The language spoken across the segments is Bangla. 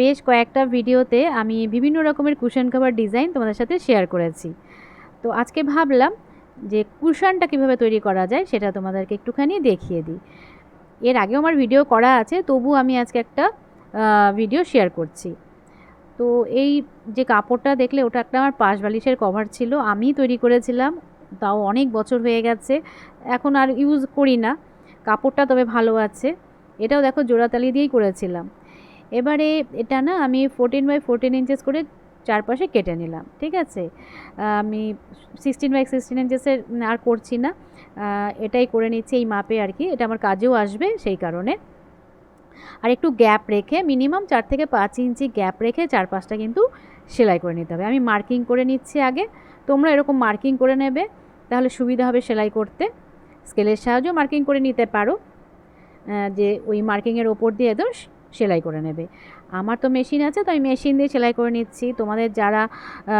বেশ কয়েকটা ভিডিওতে আমি বিভিন্ন রকমের কুশন কভার ডিজাইন তোমাদের সাথে শেয়ার করেছি। তো আজকে ভাবলাম যে কুশনটা কীভাবে তৈরি করা যায় সেটা তোমাদেরকে একটুখানি দেখিয়ে দিই। এর আগেও আমার ভিডিও করা আছে, তবু আমি আজকে একটা ভিডিও শেয়ার করছি। তো এই যে কাপড়টা দেখলে ওটা একটা আমার পাশ বালিশের কভার ছিল, আমি তৈরি করেছিলাম, তাও অনেক বছর হয়ে গেছে, এখন আর ইউজ করি না, কাপড়টা তবে ভালো আছে। এটাও দেখো জোড়াতালি দিয়েই করেছিলাম। এবারে এটা না আমি ফোরটিন বাই ফোরটিন ইঞ্চেস করে চারপাশে কেটে নিলাম, ঠিক আছে? আমি সিক্সটিন বাই সিক্সটিন ইঞ্চেসের আর করছি না। এটাই করে নিচ্ছি এই মাপে আর কি, এটা আমার কাজেও আসবে সেই কারণে। আর একটু গ্যাপ রেখে মিনিমাম চার থেকে পাঁচ ইঞ্চি গ্যাপ রেখে চারপাশটা কিন্তু সেলাই করে নিতে হবে। আমি মার্কিং করে নিচ্ছি আগে, তোমরা এরকম মার্কিং করে নেবে, তাহলে সুবিধা হবে সেলাই করতে। স্কেলের সাহায্যেও মার্কিং করে নিতে পারো। যে ওই মার্কিংয়ের ওপর দিয়ে একদম সেলাই করে নেবে। আমার তো মেশিন আছে, তো আমি মেশিন দিয়ে সেলাই করে নিচ্ছি। তোমাদের যারা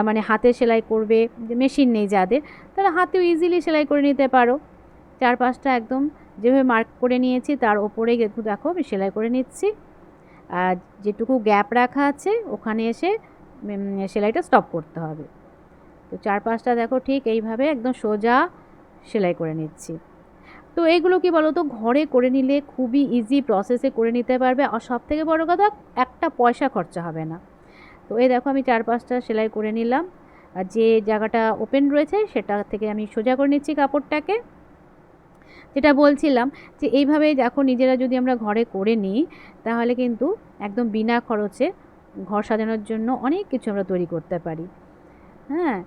মানে হাতে সেলাই করবে, মেশিন নেই যাদের, তারা হাতেও ইজিলি সেলাই করে নিতে পারো। চার পাঁচটা একদম যেভাবে মার্ক করে নিয়েছি, তার ওপরে দেখো আমি সেলাই করে নিচ্ছি। আর যেটুকু গ্যাপ রাখা আছে, ওখানে এসে সেলাইটা স্টপ করতে হবে। তো চার পাঁচটা দেখো ঠিক এইভাবে একদম সোজা সেলাই করে নিচ্ছি। তো এইগুলো কি বলো তো ঘরে করে নিলে খুবই ইজি প্রসেসে করে নিতে পারবে। আর সব থেকে বড়ো কথা, একটা পয়সা খরচা হবে না। তো এই দেখো, আমি চার পাঁচটা সেলাই করে নিলাম। আর যে জায়গাটা ওপেন রয়েছে, সেটা থেকে আমি সোজা করে নিচ্ছি কাপড়টাকে। যেটা বলছিলাম যে এইভাবে দেখো, নিজেরা যদি আমরা ঘরে করে নিই, তাহলে কিন্তু একদম বিনা খরচে ঘর সাজানোর জন্য অনেক কিছু আমরা তৈরি করতে পারি। হ্যাঁ?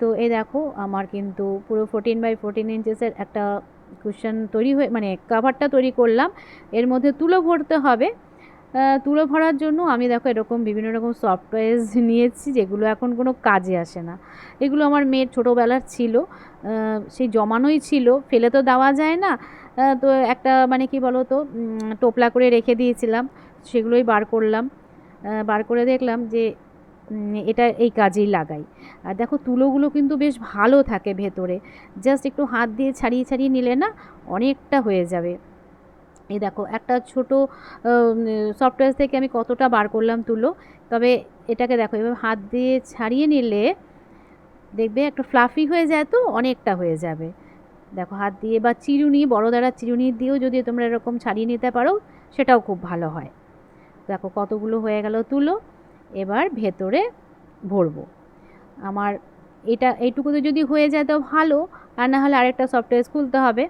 তো এই দেখো, আমার কিন্তু পুরো ফোরটিন বাই ফোরটিন ইঞ্চেসের একটা কুশন তৈরি হয়ে মানে কাভারটা তৈরি করলাম। এর মধ্যে তুলো ভরতে হবে। তুলো ভরার জন্য আমি দেখো এরকম বিভিন্ন রকম সফটওয়্যার নিয়েছি যেগুলো এখন কোনো কাজে আসে না। এগুলো আমার মেয়ের ছোটোবেলার ছিল। সেই জমানোই ছিল। ফেলে তো দেওয়া যায় না। তো একটা মানে কি বলো তো টোপলা করে রেখে দিয়েছিলাম। সেগুলোই বার করলাম। বার করে দেখলাম যে এটা এই কাজেই লাগাই। আর দেখো তুলোগুলো কিন্তু বেশ ভালো থাকে ভেতরে। জাস্ট একটু হাত দিয়ে ছাড়িয়ে ছাড়িয়ে নিলে না অনেকটা হয়ে যাবে। এই দেখো একটা ছোট সফটওয়্যার থেকে আমি কতটা বার করলাম তুলো, তবে এটাকে দেখো এভাবে হাত দিয়ে ছাড়িয়ে নিলে দেখবে একটা ফ্লাফি হয়ে যায় তো অনেকটা হয়ে যাবে। দেখো হাত দিয়ে বা চিরুনি, বড় দ্বারা চিরুনি দিয়েও যদি তোমরা এরকম ছাড়িয়ে নিতে পারো, সেটাও খুব ভালো হয়। দেখো কতগুলো হয়ে গেল তুলো। এবার ভেতরে ভরবো। আমার এটা, এইটুকুতে যদি হয়ে যায় তো ভালো, আর না হলে আরেকটা সফটওয়্যার খুলতে হবে।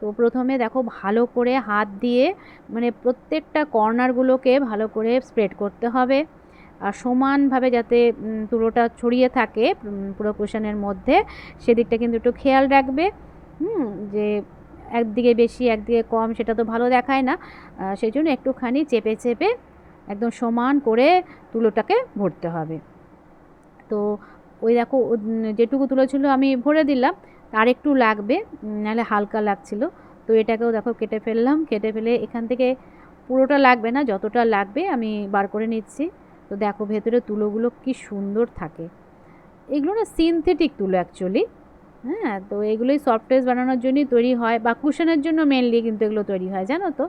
তো প্রথমে দেখো ভালো করে হাত দিয়ে মানে প্রত্যেকটা কর্নারগুলোকে ভালো করে স্প্রেড করতে হবে, আর সমানভাবে যাতে তুলোটা ছড়িয়ে থাকে পুরো কুশনের মধ্যে, সেদিকটা কিন্তু একটু খেয়াল রাখবে। হুম, যে একদিকে বেশি, একদিকে কম, সেটা তো ভালো দেখায় না। সেই জন্য একটুখানি চেপে চেপে একদম সমান করে তুলোটাকে ভরতে হবে। তো ওই দেখো, যেটুকু তুলো ছিল আমি ভরে দিলাম আর একটু লাগবে, নাহলে হালকা লাগছিল। তো এটাকেও দেখো কেটে ফেললাম, কেটে ফেলে এখান থেকে পুরোটা লাগবে না, যতটা লাগবে আমি বার করে নিচ্ছি। তো দেখো ভেতরে তুলোগুলো কি সুন্দর থাকে। এগুলো না সিনথেটিক তুলো অ্যাকচুয়ালি হ্যাঁ তো এগুলোই সফটওয়্যার বানানোর জন্যই তৈরি হয় বা কুশনের জন্য মেনলি কিন্তু এগুলো তৈরি হয়, জানো তো?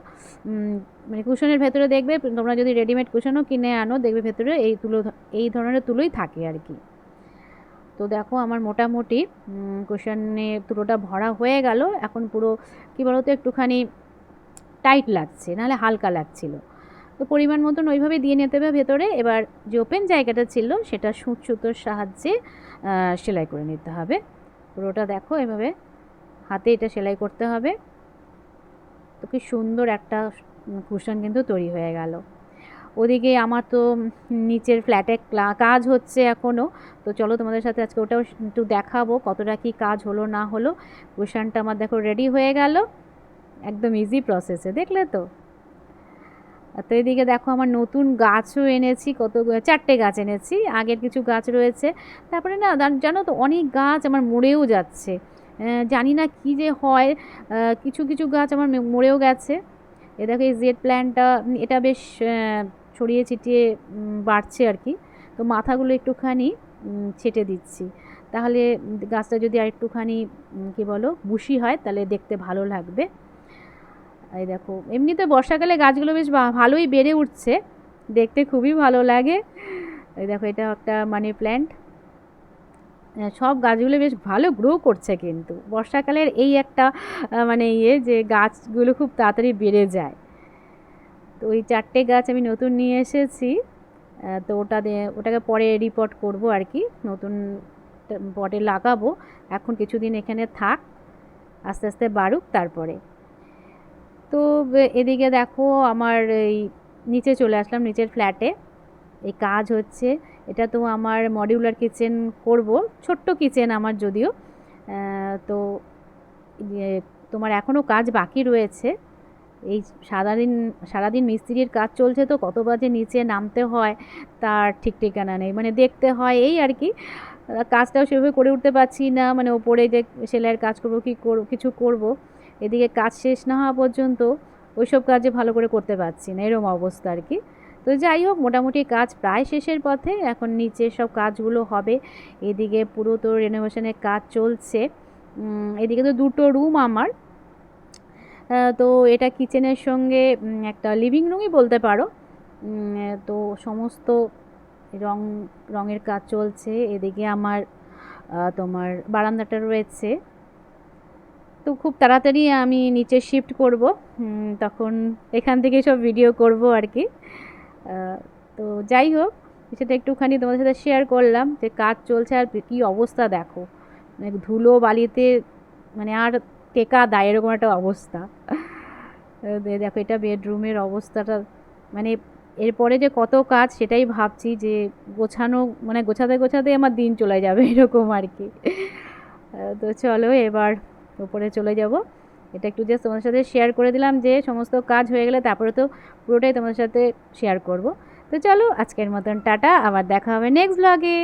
মানে কুশনের ভেতরে দেখবে তোমরা যদি রেডিমেড কুশনও কিনে আনো, দেখবে ভেতরে এই তুলো, এই ধরনের তুলোই থাকে আর কি। তো দেখো আমার মোটামুটি কুশনে তুলোটা ভরা হয়ে গেল। এখন পুরো, কী বলতো, একটুখানি টাইট লাগছে, নাহলে হালকা লাগছিল। তো পরিমাণ মতন ওইভাবে দিয়ে নিতে হবে ভেতরে। এবার যে ওপেন জায়গাটা ছিল, সেটা সুঁচ সুতোর সাহায্যে সেলাই করে নিতে হবে। পুরোটা দেখো এভাবে। হাতে এটা সেলাই করতে হবে। তো কি সুন্দর একটা কুশন কিন্তু তৈরি হয়ে গেল। ওদিকে আমার তো নিচের ফ্ল্যাটে কাজ হচ্ছে এখনও তো চলো তোমাদের সাথে আজকে ওটাও একটু দেখাবো কতটা কি কাজ হলো না হলো। কুশনটা আমার দেখো রেডি হয়ে গেল। একদম ইজি প্রসেসে দেখলে তো? তো এদিকে দেখো আমার নতুন গাছও এনেছি, কত চারটে গাছ এনেছি, আগের কিছু গাছ রয়েছে। তারপরে না, জানো তো, অনেক গাছ আমার মরেও যাচ্ছে। জানি না কি যে হয় কিছু কিছু গাছ আমার মরেও গেছে। এ দেখো, এই জেড প্ল্যান্টটা এটা বেশ ছড়িয়ে ছিটিয়ে বাড়ছে আর কি। তো মাথাগুলো একটুখানি ছেটে দিচ্ছি। তাহলে গাছটা যদি আর একটুখানি কী বলো, বুশি হয়, তাহলে দেখতে ভালো লাগবে। এই দেখো, এমনিতে বর্ষাকালে গাছগুলো বেশ ভালোই বেড়ে উঠছে, দেখতে খুবই ভালো লাগে। এই দেখো, এটা একটা মানি প্ল্যান্ট সব গাছগুলো বেশ ভালো গ্রো করছে কিন্তু। বর্ষাকালের এই একটা মানে ইয়ে যে গাছগুলো খুব তাড়াতাড়ি বেড়ে যায়। তো ওই চারটে গাছ আমি নতুন নিয়ে এসেছি। তো ওটা ওটাকে পরে রিপোর্ট করব আর কি। নতুন পটে লাগাবো। এখন কিছুদিন এখানে থাক, আস্তে আস্তে বাড়ুক তারপরে। তো এদিকে দেখো আমার এই নিচে চলে আসলাম নিচের ফ্ল্যাটে। এই কাজ হচ্ছে এটা তো আমার মডিউলার কিচেন করব ছোট্ট কিচেন আমার যদিও। তো ইয়ে, তোমার এখনও কাজ বাকি রয়েছে। এই সারাদিন সারাদিন মিস্ত্রির কাজ চলছে তো কত বাজে নিচে নামতে হয় তার ঠিক ঠিকানা নেই। মানে দেখতে হয় এই আর কি। কাজটাও সেভাবে করে উঠতে পারছি না মানে ওপরে যে সেলাইয়ের কাজ করব কি করব কিছু করব। এদিকে কাজ শেষ না হওয়া পর্যন্ত ওইসব কাজে ভালো করে করতে পারছি না, এরম অবস্থা আর কি। তো যাই হোক, মোটামুটি কাজ প্রায় শেষের পথে, এখন নিচে সব কাজগুলো হবে। এদিকে পুরো তো রেনোভেশনের কাজ চলছে। এদিকে তো দুটো রুম আমার। তো এটা কিচেনের সঙ্গে একটা লিভিং রুমই বলতে পারো। তো সমস্ত রং, রঙের কাজ চলছে। এদিকে আমার তোমার বারান্দাটা রয়েছে। তো খুব তাড়াতাড়ি আমি নিচে শিফট করব। তখন এখান থেকে সব ভিডিও করব আর কি। তো যাই হোক সেটা একটুখানি তোমাদের সাথে শেয়ার করলাম যে কাজ চলছে আর কী অবস্থা দেখো। মানে ধুলো বালিতে মানে আর টেকা দায় এরকম একটা অবস্থা। দেখো এটা বেডরুমের অবস্থাটা। মানে এরপরে যে কত কাজ সেটাই ভাবছি যে গোছানো মানে গোছাতে গোছাতে আমার দিন চলে যাবে এরকম আর কি। তো চলো এবার উপরে চলে যাব। এটা একটু জাস্ট তোমাদের সাথে শেয়ার করে দিলাম যে সমস্ত কাজ হয়ে গেলে তারপরে তো পুরোটাই তোমাদের সাথে শেয়ার করব। তো চলো আজকের মতন টাটা, আবার দেখা হবে নেক্সট ব্লগে